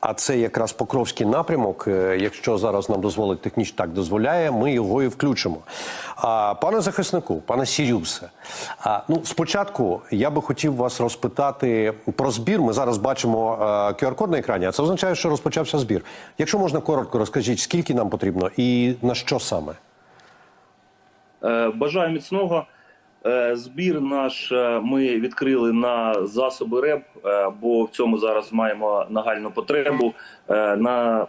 А це якраз Покровський напрямок. Е, Якщо зараз нам дозволить технічно так дозволяє, ми його і включимо. А пане захиснику, пане Сірюсе, а ну спочатку я би хотів вас розпитати про збір. Ми зараз бачимо е, QR-код на екрані. А це означає, що розпочався збір. Якщо можна коротко розкажіть, скільки нам потрібно і на що саме? Е, Бажаю міцного. Е, Збір наш е, ми відкрили на засоби РЕБ, е, бо в цьому зараз маємо нагальну потребу. На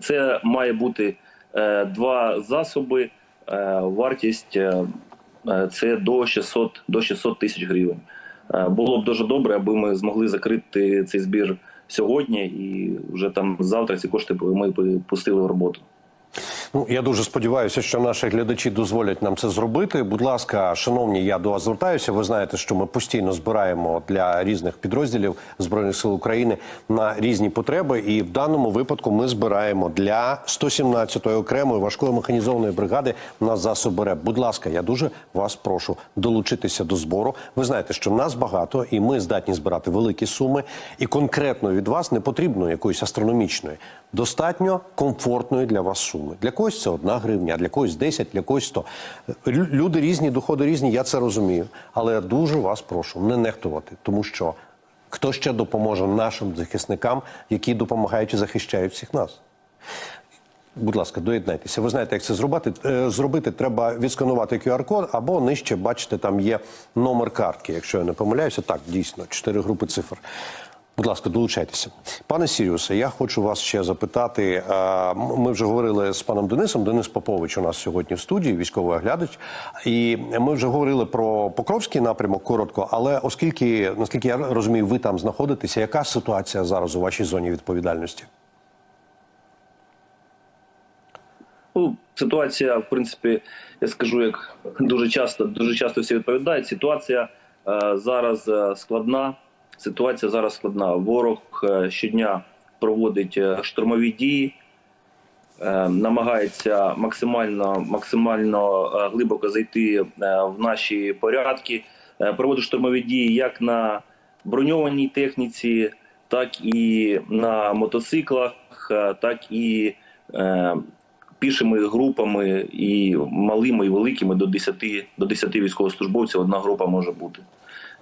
це має бути два засоби. Вартість це до 600 до 600 тисяч гривень. Було б дуже добре, аби ми змогли закрити цей збір сьогодні, і вже там завтра ці кошти ми пустили в роботу. Ну, я дуже сподіваюся, що наші глядачі дозволять нам це зробити. Будь ласка, шановні, я до вас звертаюся. Ви знаєте, що ми постійно збираємо для різних підрозділів збройних сил України на різні потреби. І в даному випадку ми збираємо для 117-ї окремої важкої механізованої бригади на засоби РЕБ. Будь ласка, я дуже вас прошу долучитися до збору. Ви знаєте, що нас багато, і ми здатні збирати великі суми. І конкретно від вас не потрібно якоїсь астрономічної, достатньо комфортної для вас суми. Для когось це одна гривня, а для когось 10, для когось 100. Люди різні, доходи різні, я це розумію. Але дуже вас прошу не нехтувати, тому що хто ще допоможе нашим захисникам, які допомагають і захищають всіх нас. Будь ласка, доєднайтеся. Ви знаєте, як це зробити. Е, Зробити треба відсканувати QR-код або нижче, бачите, там є номер картки. Якщо я не помиляюся, так дійсно чотири групи цифр. Будь ласка, долучайтеся, пане Сіріусе. Я хочу вас ще запитати. е, Ми вже говорили з паном Денисом. Денис Попович у нас сьогодні в студії, військовий оглядач. І ми вже говорили про Покровський напрямок коротко. Але оскільки, наскільки я розумію, ви там знаходитеся, яка ситуація зараз у вашій зоні відповідальності? Ну, ситуація, в принципі, я скажу, як дуже часто, дуже часто всі відповідають. Ситуація е, зараз е, складна. Ситуація зараз складна. Ворог е, щодня проводить е, штурмові дії, е, намагається максимально, максимально глибоко зайти в наші порядки. Проводить штурмові дії як на броньованій техніці, так і на мотоциклах, так і пішими групами і малими, і великими до 10, до 10 військовослужбовців одна група може бути.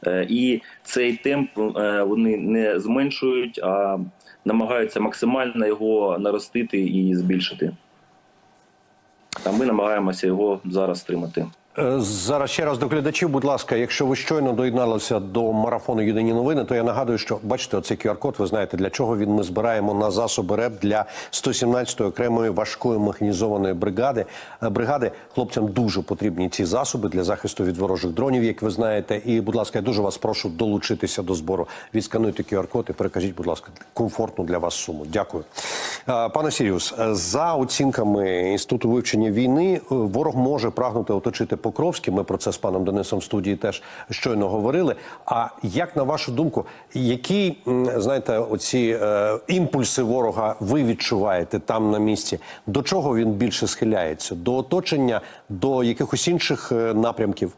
Е, І цей темп е, вони не зменшують, а намагаються максимально його наростити і збільшити. А ми намагаємося його зараз стримати. Е, Зараз ще раз до глядачів, будь ласка, якщо ви щойно доєдналися до марафону Єдині новини, то я нагадую, що бачите, оцей QR-код, ви знаєте, для чого він ми збираємо на засоби РЕП для 117-ї окремої важкої механізованої бригади. Е, Бригади хлопцям дуже потрібні ці засоби для захисту від ворожих дронів, як ви знаєте. І, будь ласка, я дуже вас прошу долучитися до збору. Відскануйте QR-код і перекажіть, будь ласка, комфортну для вас суму. Дякую, Е, пане Сіріус. За оцінками інституту вивчення війни, ворог може прагнути оточити Покровський. Ми про це з паном Денисом в студії теж щойно говорили. А як на вашу думку, які знаєте, оці е, імпульси ворога ви відчуваєте там на місці? До чого він більше схиляється? До оточення, до якихось інших е, напрямків?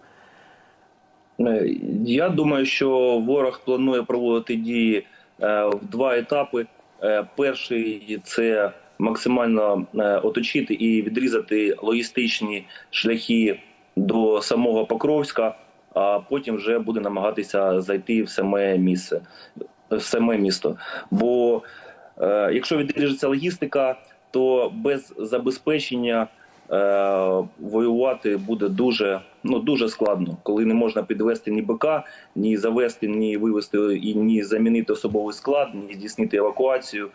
Е, Я думаю, що ворог планує проводити дії е, в два етапи. Перший це максимально оточити і відрізати логістичні шляхи до самого Покровська, а потім вже буде намагатися зайти в саме місце, в саме місто. Бо е, якщо відріжеться логістика, то без забезпечення е, воювати буде дуже ну дуже складно, коли не можна підвести ні БК, ні завести, ні вивести і ні замінити особовий склад, ні здійснити евакуацію.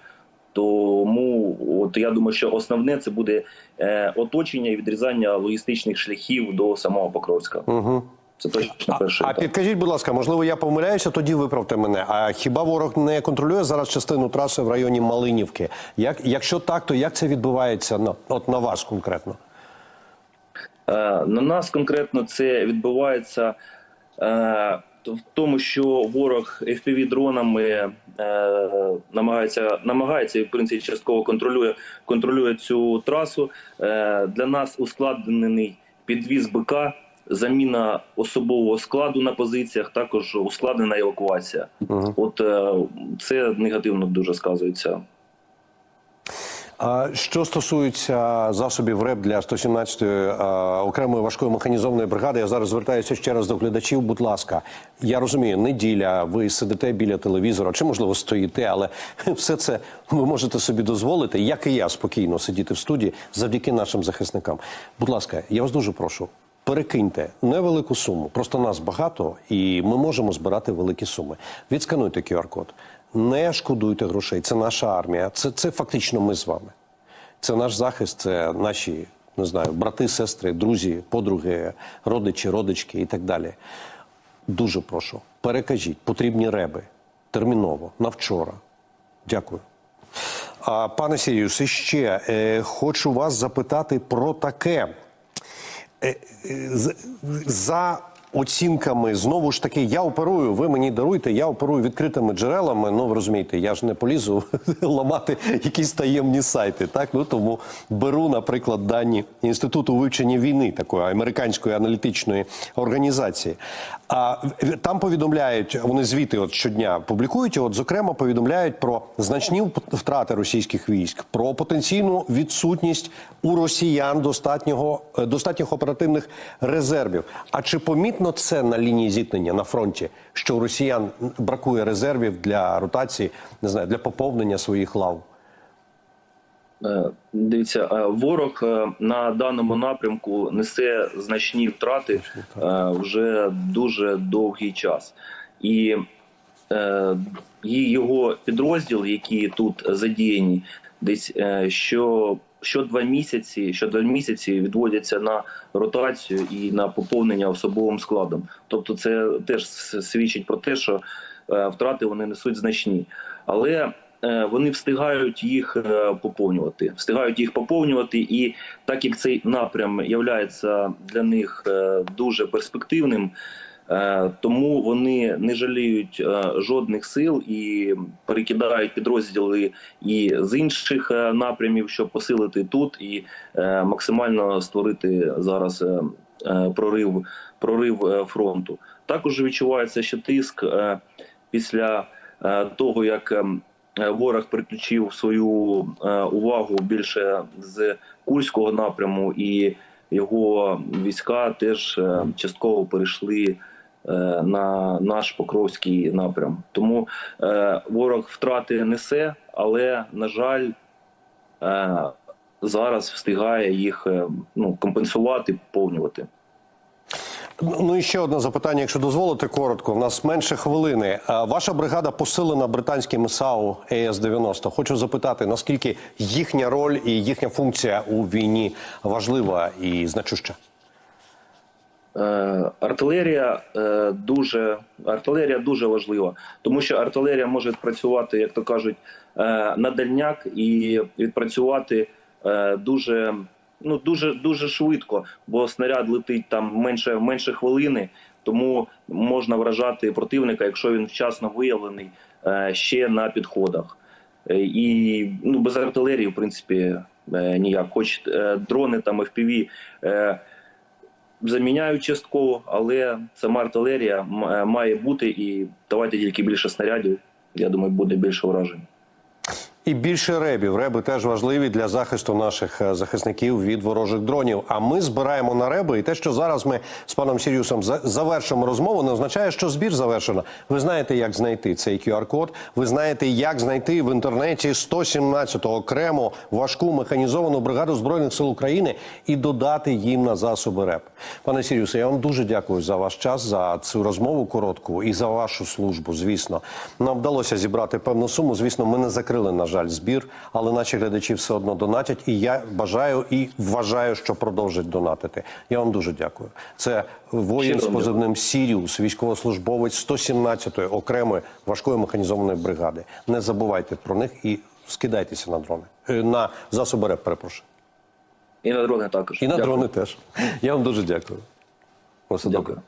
Тому от я думаю, що основне це буде е, оточення і відрізання логістичних шляхів до самого Покровська. Угу. Це точно перший А етап. підкажіть, будь ласка, можливо, я помиляюся, тоді виправте мене. А хіба ворог не контролює зараз частину траси в районі Малинівки? Як, якщо так, то як це відбувається на, от на вас конкретно? Е, На нас конкретно це відбувається е, в тому, що ворог fpv дронами е, намагається намагається і в принципі частково контролює контролює цю трасу. Е, Для нас ускладнений підвіз БК заміна особового складу на позиціях, також ускладнена евакуація. От е, це негативно дуже сказується. Що стосується засобів РЕП для 117-ї окремої важкої механізованої бригади, я зараз звертаюся ще раз до глядачів. Будь ласка, я розумію, неділя, ви сидите біля телевізора, чи можливо стоїте, але все це ви можете собі дозволити, як і я, спокійно сидіти в студії завдяки нашим захисникам. Будь ласка, я вас дуже прошу. Перекиньте невелику суму, просто нас багато, і ми можемо збирати великі суми. Відскануйте QR-код. Не шкодуйте грошей. Це наша армія. Це, це фактично ми з вами. Це наш захист, це наші не знаю, брати, сестри, друзі, подруги, родичі, родички і так далі. Дуже прошу, перекажіть потрібні реби терміново на вчора. Дякую. А, пане Сіріус, іще е, хочу вас запитати про таке. Е, е, За оцінками, знову ж таки, я оперую, ви мені даруйте, я оперую відкритими джерелами. Ну, ви розумієте, я ж не полізу ламати якісь таємні сайти. Так, ну тому беру, наприклад, дані інституту вивчення війни, такої американської аналітичної організації. А там повідомляють, вони звіти от щодня публікують. От зокрема повідомляють про значні втрати російських військ, про потенційну відсутність у росіян достатнього е, достатніх оперативних резервів. А чи помітно це на лінії зіткнення на фронті, що у росіян бракує резервів для ротації, не знаю, для поповнення своїх лав? Е, Дивіться, е, ворог е, на даному напрямку несе значні втрати вже дуже довгий час, і його підрозділи, які тут задіяні, десь що. Що два місяці, що два місяці відводяться на ротацію і на поповнення особовим складом. Тобто, це теж свідчить про те, що е, втрати вони несуть значні, але е, вони встигають їх е, поповнювати. Встигають їх поповнювати, і так як цей напрям є для них дуже перспективним, тому вони не жаліють е, жодних сил і перекидають підрозділи і з інших е, напрямів, щоб посилити тут і е, максимально створити зараз е, е, прорив, прорив е, фронту. Також відчувається ще тиск е, після е, того, як ем, е, ворог переключив свою е, увагу більше з Курського напряму, і його війська теж е, частково перейшли е, на наш Покровський напрям. Тому е, ворог втрати несе, але на жаль, е, зараз встигає їх е, ну, компенсувати, поповнювати. Ну і ще одне запитання, якщо дозволите коротко. В нас менше хвилини. Ваша бригада посилена британським САУ ЕС-90. Хочу запитати, наскільки їхня роль і їхня функція у війні важлива і значуща? Е, Артилерія е, дуже артилерія дуже важлива, тому що артилерія може працювати, як то кажуть, е, на дальняк і відпрацювати дуже ну дуже дуже швидко, бо снаряд летить там менше менше хвилини, тому можна вражати противника, якщо він вчасно виявлений ще на підходах. І ну без артилерії, в принципі, ніяк. Хоч дрони там FPV заміняють частково, але сама артилерія е, має бути і давайте тільки більше снарядів. Я думаю, буде більше вражень. І більше ребів. Реби теж важливі для захисту наших е, захисників від ворожих дронів. А ми збираємо на реби. І те, що зараз ми з паном Сіріусом за- завершимо розмову, не означає, що збір завершено. Ви знаєте, як знайти цей QR-код. Ви знаєте, як знайти в інтернеті 117-ту окрему важку механізовану бригаду збройних сил України і додати їм на засоби РЕП. Пане Сіріусе, я вам дуже дякую за ваш час, за цю розмову коротку і за вашу службу. Звісно, нам вдалося зібрати певну суму. Звісно, ми не закрили, на жаль, збір, але наші глядачі все одно донатять. І я бажаю і вважаю, що продовжать донатити. Я вам дуже дякую. Це воїн з позивним Сіріус, військовослужбовець 117-ї окремої важкої механізованої бригади. Не забувайте про них і скидайтеся на дрони Е, на засоби РЕП. Перепрошую. І на дрони також. І на дрони теж. Я вам дуже дякую. Дякую.